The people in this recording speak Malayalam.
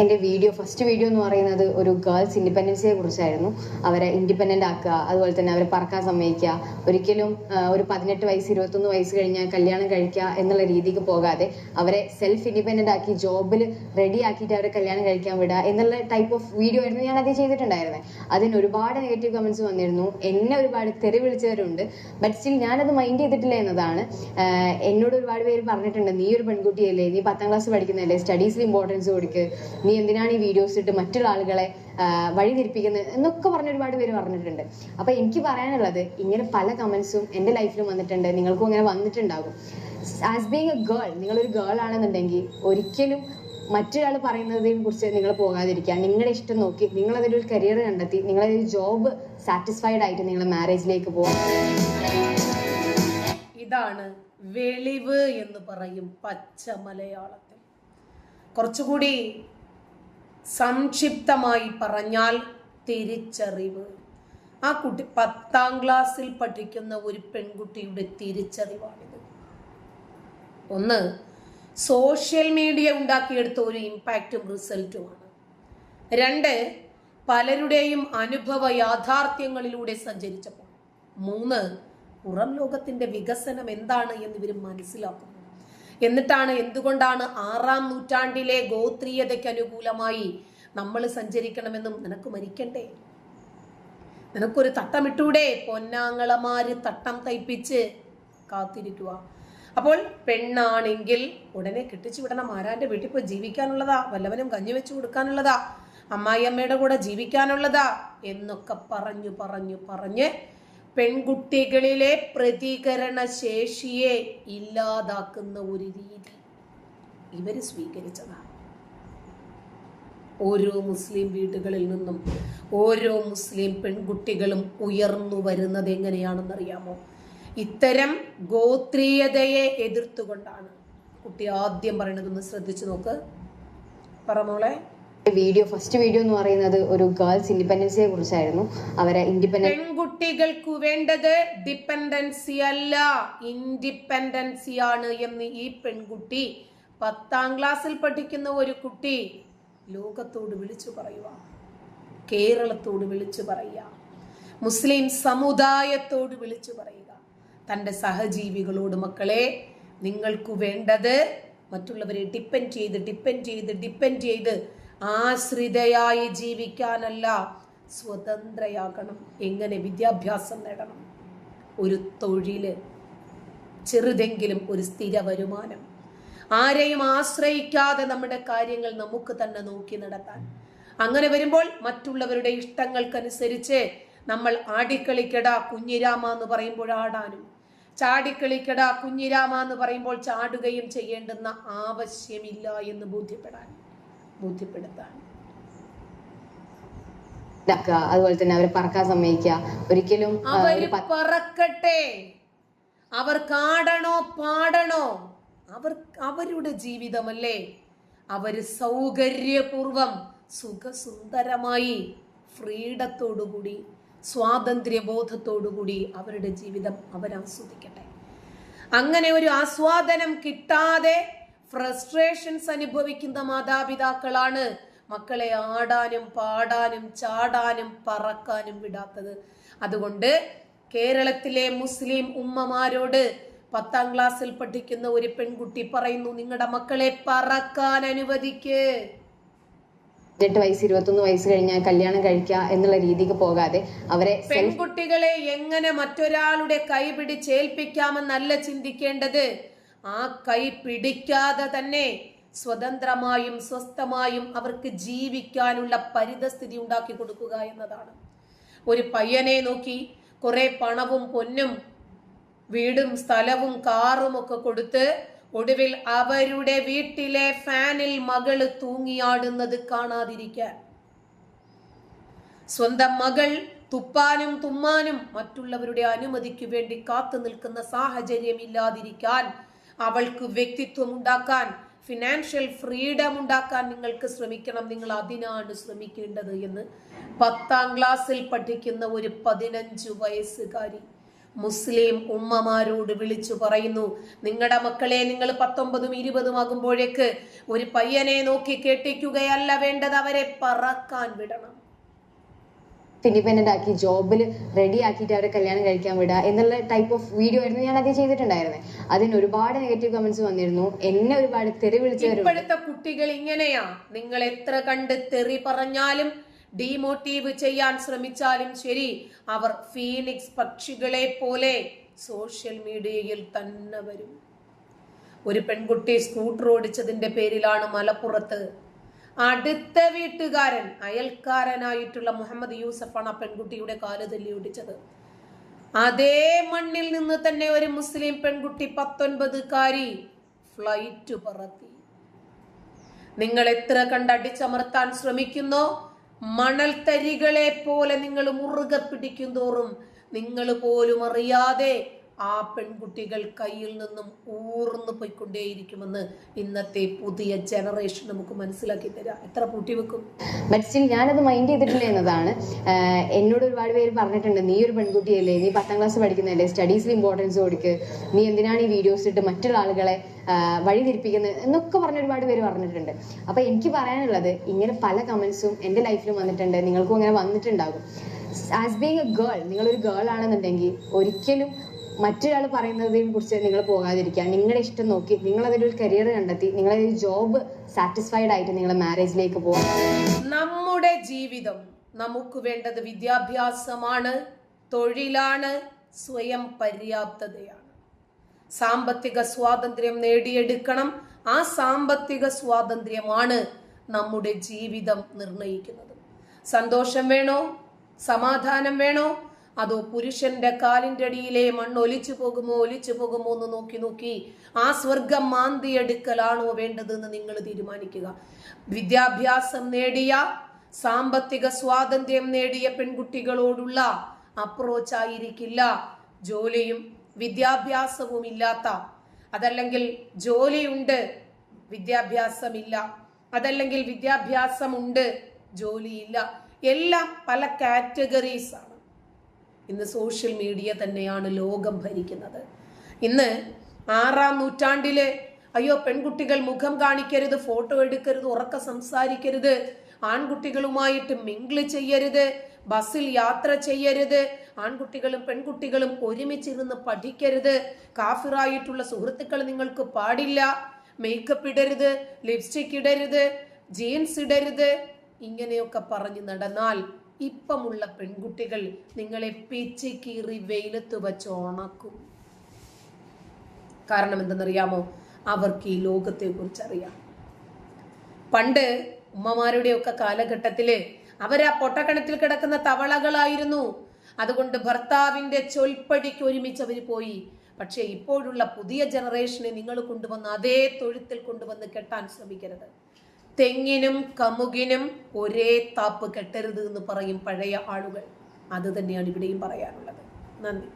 എന്റെ വീഡിയോ ഫസ്റ്റ് വീഡിയോ എന്ന് പറയുന്നത് ഒരു ഗേൾസ് ഇൻഡിപെൻഡൻസിയെ കുറിച്ചായിരുന്നു. അവരെ ഇൻഡിപെൻഡന്റ് ആക്കുക അതുപോലെ തന്നെ അവരെ പറക്കാൻ സമ്മതിക്കുക. ഒരിക്കലും ഒരു പതിനെട്ട് വയസ്സ് ഇരുപത്തൊന്ന് വയസ്സ് കഴിഞ്ഞാൽ കല്യാണം കഴിക്കുക എന്നുള്ള രീതിക്ക് പോകാതെ അവരെ സെൽഫ് ഇൻഡിപെൻഡന്റ് ആക്കി ജോബിൽ റെഡി ആക്കിയിട്ട് അവരെ കല്യാണം കഴിക്കാൻ വിടുക എന്നുള്ള ടൈപ്പ് ഓഫ് വീഡിയോ ആയിരുന്നു ഞാൻ അത് ചെയ്തിട്ടുണ്ടായിരുന്നത് അതിന് ഒരുപാട് നെഗറ്റീവ് കമൻസ് വന്നിരുന്നു. എന്നെ ഒരുപാട് തെറി വിളിച്ചവരുണ്ട് ബട്ട് സ്റ്റിൽ ഞാനത് മൈൻഡ് ചെയ്തിട്ടില്ല എന്നതാണ്. എന്നോട് ഒരുപാട് പേര് പറഞ്ഞിട്ടുണ്ട് നീ ഒരു പെൺകുട്ടിയല്ലേ? നീ പത്താം ക്ലാസ് പഠിക്കുന്നതല്ലേ? സ്റ്റഡീസിൽ ഇമ്പോർട്ടൻസ് കൊടുക്ക്. നീ എന്തിനാണ് ഈ വീഡിയോസ് ഇട്ട് മറ്റുള്ള ആളുകളെ വഴിതിരിപ്പിക്കുന്നത്? എന്നൊക്കെ പറഞ്ഞ ഒരുപാട് പേര് പറഞ്ഞിട്ടുണ്ട്. അപ്പൊ എനിക്ക് പറയാനുള്ളത് ഇങ്ങനെ പല കമന്റ്സും എന്റെ ലൈഫിലും വന്നിട്ടുണ്ട്. നിങ്ങൾക്കും ഇങ്ങനെ വന്നിട്ടുണ്ടാകും. ആസ് ബീങ് എ ഗേൾ നിങ്ങളൊരു ഗേൾ ആണെന്നുണ്ടെങ്കിൽ ഒരിക്കലും മറ്റൊരാൾ പറയുന്നതിനെ കുറിച്ച് നിങ്ങൾ പോകാതിരിക്കുക. നിങ്ങളുടെ ഇഷ്ടം നോക്കി നിങ്ങൾ ഒരു കരിയർ കണ്ടെത്തി നിങ്ങളൊരു ജോബ് സാറ്റിസ്ഫൈഡ് ആയിട്ട് നിങ്ങൾ മാരേജിലേക്ക് പോകാം ഇതാണ് വെളിവ് എന്ന് പറയും പച്ച മലയാളത്തിൽ കുറച്ചുകൂടി സംക്ഷിപ്തമായി പറഞ്ഞാൽ തിരിച്ചറിവ്. ആ കുട്ടി പത്താം ക്ലാസ്സിൽ പഠിക്കുന്ന ഒരു പെൺകുട്ടിയുടെ തിരിച്ചറിവാണിത്. ഒന്ന് സോഷ്യൽ മീഡിയ ഉണ്ടാക്കിയെടുത്ത ഒരു ഇമ്പാക്റ്റും റിസൾട്ടുമാണ്. രണ്ട് പലരുടെയും അനുഭവ യാഥാർത്ഥ്യങ്ങളിലൂടെ സഞ്ചരിച്ചപ്പോൾ. മൂന്ന് പുറം ലോകത്തിന്റെ വികസനം എന്താണ് എന്ന് ഇവർ മനസ്സിലാക്കുന്നു. എന്നിട്ടാണ് എന്തുകൊണ്ടാണ് ആറാം നൂറ്റാണ്ടിലെ ഗോത്രീയതയ്ക്ക് അനുകൂലമായി നമ്മൾ സഞ്ചരിക്കണമെന്നും നിനക്ക് മരിക്കണ്ടേ? നിനക്കൊരു തട്ടമിട്ടൂടെ പൊന്നാങ്ങളമാര് തട്ടം തയ്പ്പിച്ച് കാത്തിരിക്കുക. അപ്പോൾ പെണ്ണാണെങ്കിൽ ഉടനെ കെട്ടിച്ചു വിടണം. ആരാന്റെ വീട്ടിൽ പോയി ജീവിക്കാനുള്ളതാ? വല്ലവനും കഞ്ഞി വെച്ചു കൊടുക്കാനുള്ളതാ? അമ്മായിയമ്മയുടെ കൂടെ ജീവിക്കാനുള്ളതാ? എന്നൊക്കെ പറഞ്ഞു പറഞ്ഞു പറഞ്ഞ് പെൺകുട്ടികളിലെ പ്രതികരണ ശേഷിയെ ഇല്ലാതാക്കുന്ന ഒരു രീതി. ഇവർ സ്വീകരിച്ചതാണ്. ഓരോ മുസ്ലിം വീടുകളിൽ നിന്നും ഓരോ മുസ്ലിം പെൺകുട്ടികളും ഉയർന്നു വരുന്നത് എങ്ങനെയാണെന്നറിയാമോ? ഇത്തരം ഗോത്രീയതയെ എതിർത്തുകൊണ്ടാണ്. കുട്ടി ആദ്യം പറയണതൊന്ന് ശ്രദ്ധിച്ചു നോക്ക്. പറ മോളെ. വീഡിയോ ഫസ്റ്റ് വീഡിയോ എന്ന് പറയുന്നത് ഒരു ഗേൾസ് ഇൻഡിപെൻഡൻസിയെ കുറിച്ചായിരുന്നു. അവരെ ഇൻഡിപെൻഡൻസ് പെൺകുട്ടികൾക്ക് വേണ്ടത് ഡിപെൻഡൻസി അല്ല. ഇൻഡിപെൻഡൻസി ആണ് എന്ന് ഈ പെൺകുട്ടി പത്താം ക്ലാസ്സിൽ പഠിക്കുന്ന ഒരു കുട്ടി ലോകത്തോട് വിളിച്ചു പറയുക. കേരളത്തോട് വിളിച്ചു പറയുക. മുസ്ലിം സമുദായത്തോട് വിളിച്ചു പറയുക. തന്റെ സഹജീവികളോട് മക്കളെ നിങ്ങൾക്ക് വേണ്ടത് മറ്റുള്ളവരെ ഡിപ്പെൻഡ് ചെയ്ത് ഡിപ്പെൻഡ് ചെയ്ത് ഡിപ്പെൻഡ് ചെയ്ത് ആശ്രിതയായി ജീവിക്കാനല്ല സ്വതന്ത്രയാകണം. എങ്ങനെ വിദ്യാഭ്യാസം നേടണം? ഒരു തൊഴിൽ ചെറുതെങ്കിലും ഒരു സ്ഥിര വരുമാനം. ആരെയും ആശ്രയിക്കാതെ നമ്മുടെ കാര്യങ്ങൾ നമുക്ക് തന്നെ നോക്കി നടത്താൻ. അങ്ങനെ വരുമ്പോൾ മറ്റുള്ളവരുടെ ഇഷ്ടങ്ങൾക്കനുസരിച്ച് നമ്മൾ ആടിക്കളിക്കട കുഞ്ഞിരാമ എന്ന് പറയുമ്പോൾ ആടാനും ചാടിക്കളിക്കട കുഞ്ഞിരാമ എന്ന് പറയുമ്പോൾ ചാടുകയും ചെയ്യേണ്ടുന്ന ആവശ്യമില്ല എന്ന് ബോധ്യപ്പെടാൻ ബോധ്യപ്പെടുത്താൻ ഇതാക്കുക അതുപോലെ തന്നെ അവരെ പറക്കാൻ സമ്മതിക്കുക. ഒരിക്കലും അവർ അവർ പറക്കട്ടെ. അവർ കാടണോ പാടണോ? അവർ അവരുടെ ജീവിതമല്ലേ? അവർ സൗകര്യപൂർവം സുഖസുന്ദരമായി ഫ്രീഡത്തോടുകൂടി സ്വാതന്ത്ര്യബോധത്തോടുകൂടി അവരുടെ ജീവിതം അവരാസ്വദിക്കട്ടെ. അങ്ങനെ ഒരു ആസ്വാദനം കിട്ടാതെ ഫ്രസ്ട്രേഷൻസ് അനുഭവിക്കുന്ന മാതാപിതാക്കളാണ് മക്കളെ ആടാനും പാടാനും ചാടാനും പറക്കാനും വിടാത്തത്. അതുകൊണ്ട് കേരളത്തിലെ മുസ്ലിം ഉമ്മമാരോട് പത്താം ക്ലാസ്സിൽ പഠിക്കുന്ന ഒരു പെൺകുട്ടി പറയുന്നു നിങ്ങളുടെ മക്കളെ പറക്കാൻ അനുവദിക്കേ. പതിനെട്ട് വയസ്സ് ഇരുപത്തൊന്ന് വയസ്സ് കഴിഞ്ഞാൽ കല്യാണം കഴിക്കുക എന്നുള്ള രീതിക്ക് പോകാതെ അവരെ പെൺകുട്ടികളെ എങ്ങനെ മറ്റൊരാളുടെ കൈ പിടിച്ചേൽപ്പിക്കാമെന്നല്ല ചിന്തിക്കേണ്ടത്? ആ കൈ പിടിക്കാതെ തന്നെ സ്വതന്ത്രമായും സ്വസ്ഥമായും അവർക്ക് ജീവിക്കാനുള്ള പരിതസ്ഥിതി ഉണ്ടാക്കി കൊടുക്കുക എന്നതാണ്. ഒരു പയ്യനെ നോക്കി കുറെ പണവും പൊന്നും വീടും സ്ഥലവും കാറും ഒക്കെ കൊടുത്ത് ഒടുവിൽ അവരുടെ വീട്ടിലെ ഫാനിൽ മകൾ തൂങ്ങിയാടുന്നത് കാണാതിരിക്കാൻ. സ്വന്തം മകൾ തുപ്പാനും തുമ്മാനും മറ്റുള്ളവരുടെ അനുമതിക്ക് വേണ്ടി കാത്തു നിൽക്കുന്ന സാഹചര്യം ഇല്ലാതിരിക്കാൻ അവൾക്ക് വ്യക്തിത്വം ഉണ്ടാക്കാൻ ഫിനാൻഷ്യൽ ഫ്രീഡം ഉണ്ടാക്കാൻ നിങ്ങൾക്ക് ശ്രമിക്കണം. നിങ്ങൾ അതിനാണ് ശ്രമിക്കേണ്ടത് എന്ന് പത്താം ക്ലാസ്സിൽ പഠിക്കുന്ന ഒരു പതിനഞ്ചു വയസ്സുകാരി മുസ്ലിം ഉമ്മമാരോട് വിളിച്ചു പറയുന്നു നിങ്ങളുടെ മക്കളെ നിങ്ങൾ പത്തൊമ്പതും ഇരുപതും ആകുമ്പോഴേക്ക് ഒരു പയ്യനെ നോക്കി കെട്ടിക്കുകയല്ല വേണ്ടത്. അവരെ പറക്കാൻ വിടണം. ഇൻഡിപെൻഡന്റ് ആക്കി ജോബിൽ റെഡി ആക്കിയിട്ട് അവരെ കല്യാണം കഴിക്കാൻ വിടുക എന്നുള്ള ടൈപ്പ് ഓഫ് വീഡിയോ ആയിരുന്നു ഞാൻ ആദ്യം ചെയ്തിട്ടുണ്ടായിരുന്നത് അതിന് ഒരുപാട് നെഗറ്റീവ് കമന്റ്സ് വന്നിരുന്നു. എന്നെ ഒരുപാട് തെറി വിളിച്ചു ഇപ്പോഴത്തെ കുട്ടികൾ ഇങ്ങനെയാ. നിങ്ങൾ എത്ര കണ്ട് തെറി പറഞ്ഞാലും ഡീമോട്ടീവ് ചെയ്യാൻ ശ്രമിച്ചാലും ശരി അവർ ഫീനിക്സ് പക്ഷികളെ പോലെ സോഷ്യൽ മീഡിയയിൽ തന്നെ വരും. ഒരു പെൺകുട്ടി സ്കൂട്ടർ ഓടിച്ചതിന്റെ പേരിലാണ് മലപ്പുറത്ത് അടുത്ത വീട്ടുകാരൻ അയൽക്കാരനായിട്ടുള്ള മുഹമ്മദ് യൂസഫാണ് ആ പെൺകുട്ടിയുടെ കാൽ തല്ലി ഓടിച്ചത് അതേ മണ്ണിൽ നിന്ന് തന്നെ ഒരു മുസ്ലിം പെൺകുട്ടി പത്തൊൻപതുകാരി ഫ്ലൈറ്റ് പറത്തി. നിങ്ങൾ എത്ര കണ്ട് അടിച്ചമർത്താൻ ശ്രമിക്കുന്നോ? മണൽത്തരികളെ പോലെ നിങ്ങൾ മുറുകെ പിടിക്കും തോറും നിങ്ങൾ പോലും അറിയാതെ ആ പെൺകുട്ടികൾ കയ്യിൽ നിന്നും ഊർന്നു പോയിക്കൊണ്ടേയിരിക്കുമെന്ന് ഇന്നത്തെ പുതിയ ജനറേഷൻ നമുക്ക് മനസ്സിലാക്കി തരാം. എത്ര പൂട്ടി വെക്കും? സ്റ്റിൽ ഞാനത് മൈൻഡ് ചെയ്തിട്ടില്ല എന്നതാണ്. എന്നോട് ഒരുപാട് പേര് പറഞ്ഞിട്ടുണ്ട് നീ ഒരു പെൺകുട്ടിയല്ലേ നീ പത്താം ക്ലാസ് പഠിക്കുന്നതല്ലേ സ്റ്റഡീസിൽ ഇമ്പോർട്ടൻസ് കൊടുക്ക് നീ എന്തിനാണ് ഈ വീഡിയോസ് ഇട്ട് മറ്റുള്ള ആളുകളെ വഴിതിരിപ്പിക്കുന്നത്? എന്നൊക്കെ പറഞ്ഞ ഒരുപാട് പേര് പറഞ്ഞിട്ടുണ്ട്. അപ്പൊ എനിക്ക് പറയാനുള്ളത് ഇങ്ങനെ പല കമന്റ്സും എന്റെ ലൈഫിലും വന്നിട്ടുണ്ട് നിങ്ങൾക്കും അങ്ങനെ വന്നിട്ടുണ്ടാകും. ആസ് ബീങ് എ ഗേൾ നിങ്ങളൊരു ഗേൾ ആണെന്നുണ്ടെങ്കിൽ ഒരിക്കലും മറ്റൊരാൾ പറയുന്നതിനെ കുറിച്ച് നിങ്ങൾ പോകാതിരിക്കുക നിങ്ങളുടെ ഇഷ്ടം നോക്കി നിങ്ങൾ അതിലൊരു കരിയർ കണ്ടെത്തി നിങ്ങളൊരു ജോബ് സാറ്റിസ്ഫൈഡ് ആയിട്ട് നിങ്ങൾ മാരേജിലേക്ക് പോകുക നമ്മുടെ ജീവിതം നമുക്ക് വേണ്ടത് വിദ്യാഭ്യാസമാണ് തൊഴിലാണ് സ്വയം പര്യാപ്തതയാണ്. സാമ്പത്തിക സ്വാതന്ത്ര്യം നേടിയെടുക്കണം. ആ സാമ്പത്തിക സ്വാതന്ത്ര്യമാണ് നമ്മുടെ ജീവിതം നിർണയിക്കുന്നത്. സന്തോഷം വേണോ? സമാധാനം വേണോ? അതോ പുരുഷന്റെ കാലിന്റെ അടിയിലെ മണ്ണ് ഒലിച്ചു പോകുമോ ഒലിച്ചു പോകുമോ എന്ന് നോക്കി നോക്കി ആ സ്വർഗം മാന്തിയെടുക്കലാണോ വേണ്ടതെന്ന് നിങ്ങൾ തീരുമാനിക്കുക. വിദ്യാഭ്യാസം നേടിയ സാമ്പത്തിക സ്വാതന്ത്ര്യം നേടിയ പെൺകുട്ടികളോടുള്ള അപ്രോച്ച് ആയിരിക്കില്ല ജോലിയും വിദ്യാഭ്യാസവും ഇല്ലാത്ത. അതല്ലെങ്കിൽ ജോലിയുണ്ട് വിദ്യാഭ്യാസമില്ല. അതല്ലെങ്കിൽ വിദ്യാഭ്യാസമുണ്ട് ജോലിയില്ല. എല്ലാം പല കാറ്റഗറീസ് ആണ്. ഇന്ന് സോഷ്യൽ മീഡിയ തന്നെയാണ് ലോകം ഭരിക്കുന്നത്. ഇന്ന് ആറാം നൂറ്റാണ്ടിൽ അയ്യോ പെൺകുട്ടികൾ മുഖം കാണിക്കരുത് ഫോട്ടോ എടുക്കരുത് ഉറക്ക സംസാരിക്കരുത് ആൺകുട്ടികളുമായിട്ട് മിങ്കിൾ ചെയ്യരുത് ബസ്സിൽ യാത്ര ചെയ്യരുത് ആൺകുട്ടികളും പെൺകുട്ടികളും ഒരുമിച്ചിരുന്ന് പഠിക്കരുത് കാഫിറായിട്ടുള്ള സുഹൃത്തുക്കൾ നിങ്ങൾക്ക് പാടില്ല മേക്കപ്പ് ഇടരുത് ലിപ്സ്റ്റിക് ഇടരുത് ജീൻസ് ഇടരുത് ഇങ്ങനെയൊക്കെ പറഞ്ഞു നടന്നാൽ ഇപ്പമുള്ള പെൺകുട്ടികൾ നിങ്ങളെ പിച്ച് കീറി വെയിലത്ത് വച്ച് ഉണക്കും. കാരണം എന്തെന്നറിയാമോ? അവർക്ക് ഈ ലോകത്തെ കുറിച്ച് അറിയാം പണ്ട് ഉമ്മമാരുടെയൊക്കെ കാലഘട്ടത്തിൽ അവരാ പൊട്ടക്കണത്തിൽ കിടക്കുന്ന തവളകളായിരുന്നു. അതുകൊണ്ട് ഭർത്താവിന്റെ ചൊൽപ്പടിക്ക് ഒരുമിച്ച് അവർ പോയി. പക്ഷേ ഇപ്പോഴുള്ള പുതിയ ജനറേഷനെ നിങ്ങൾ കൊണ്ടുവന്ന് അതേ തൊഴുത്തിൽ കൊണ്ടുവന്ന് കെട്ടാൻ ശ്രമിക്കരുത്. തെങ്ങിനും കമുകിനും ഒരേ താപ്പ് കെട്ടരുത് എന്ന് പറയും പഴയ ആളുകൾ. അത് തന്നെയാണ് ഇവിടെയും പറയാനുള്ളത്. നന്ദി.